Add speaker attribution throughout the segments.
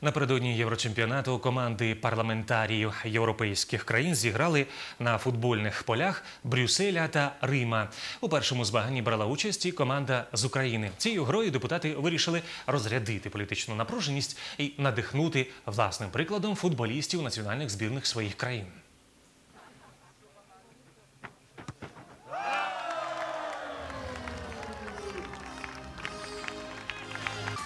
Speaker 1: Напередодні Єврочемпіонату команди парламентаріїв європейських країн зіграли на футбольних полях Брюсселя та Рима. У першому змаганні брала участь і команда з України. Цією грою депутати вирішили розрядити політичну напруженість і надихнути власним прикладом футболістів національних збірних своїх країн.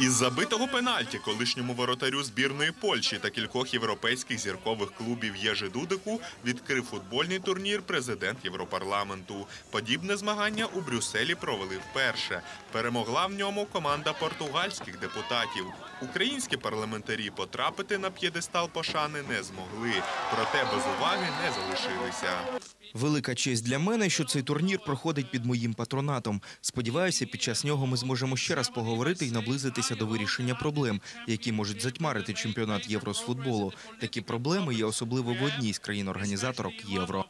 Speaker 2: Із забитого пенальті колишньому воротарю збірної Польщі та кількох європейських зіркових клубів Єжи Дудику відкрив футбольний турнір президент Європарламенту. Подібне змагання у Брюсселі провели вперше. Перемогла в ньому команда португальських депутатів. Українські парламентарі потрапити на п'єдестал пошани не змогли, проте без уваги не залишилися.
Speaker 3: Велика честь для мене, що цей турнір проходить під моїм патронатом. Сподіваюся, під час нього ми зможемо ще раз поговорити і наблизитися до вирішення проблем, які можуть затьмарити чемпіонат євро з футболу. Такі проблеми є особливо в одній з країн-організаторок євро.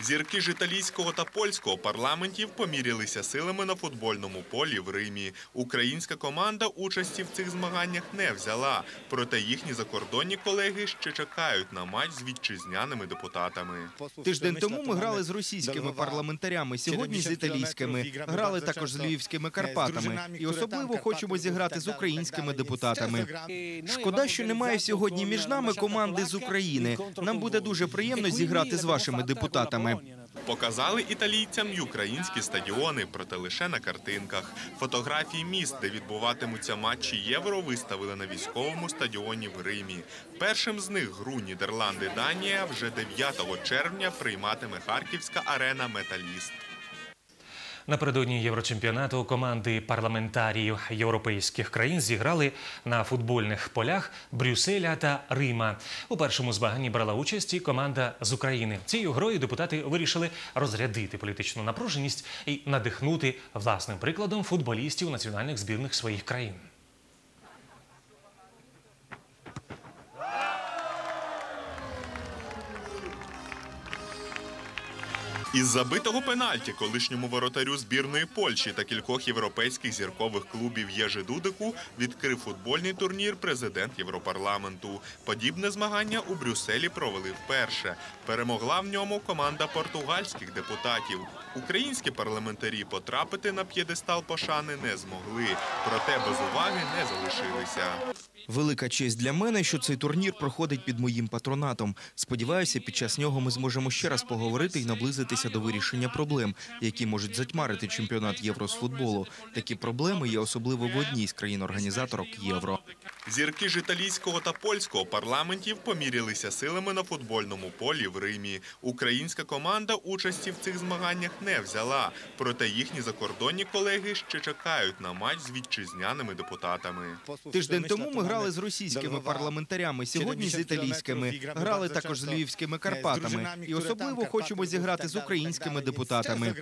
Speaker 2: Зірки ж італійського та польського парламентів помірялися силами на футбольному полі в Римі. Українська команда участі в цих змаганнях не взяла, проте їхні закордонні колеги ще чекають на матч з вітчизняними депутатами.
Speaker 3: Тиждень тому ми грали з російськими парламентарями, сьогодні з італійськими. Грали також з львівськими Карпатами. І особливо хочемо зіграти з українськими депутатами. Шкода, що немає сьогодні між нами команди з України. Нам буде дуже приємно зіграти з вашими депутатами.
Speaker 2: Показали італійцям й українські стадіони, проте лише на картинках. Фотографії міст, де відбуватимуться матчі євро, виставили на військовому стадіоні в Римі. Першим з них гру Нідерланди-Данія вже 9 червня прийматиме Харківська арена Металіст.
Speaker 1: Напередодні Єврочемпіонату команди парламентаріїв європейських країн зіграли на футбольних полях Брюсселя та Рима. У першому змаганні брала участь і команда з України. Цією грою депутати вирішили розрядити політичну напруженість і надихнути власним прикладом футболістів національних збірних своїх країн.
Speaker 2: Із забитого пенальті колишньому воротарю збірної Польщі та кількох європейських зіркових клубів Єжи Дудику відкрив футбольний турнір президент Європарламенту. Подібне змагання у Брюсселі провели вперше. Перемогла в ньому команда португальських депутатів. Українські парламентарі потрапити на п'єдестал пошани не змогли, проте без уваги не залишилися.
Speaker 3: Велика честь для мене, що цей турнір проходить під моїм патронатом. Сподіваюся, під час нього ми зможемо ще раз поговорити і наблизитися до вирішення проблем, які можуть затьмарити чемпіонат євро з футболу. Такі проблеми є особливо в одній з країн-організаторок євро.
Speaker 2: Зірки ж італійського та польського парламентів помірялися силами на футбольному полі в Римі. Українська команда участі в цих змаганнях не взяла, проте їхні закордонні колеги ще чекають на матч з вітчизняними депутатами.
Speaker 3: Тиждень тому ми грали з російськими парламентарями, сьогодні з італійськими. Грали також з львівськими Карпатами. І особливо хочемо зіграти з українськими депутатами.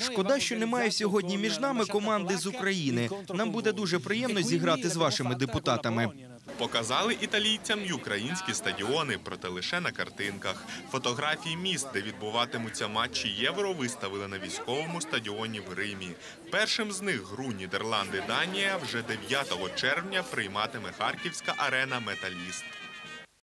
Speaker 3: Шкода, що немає сьогодні між нами команди з України. Нам буде дуже приємно зіграти з вашими депутатами.
Speaker 2: Показали італійцям й українські стадіони, проте лише на картинках. Фотографії міст, де відбуватимуться матчі євро, виставили на військовому стадіоні в Римі. Першим з них гру Нідерланди-Данія вже 9 червня прийматиме Харківська арена Металіст.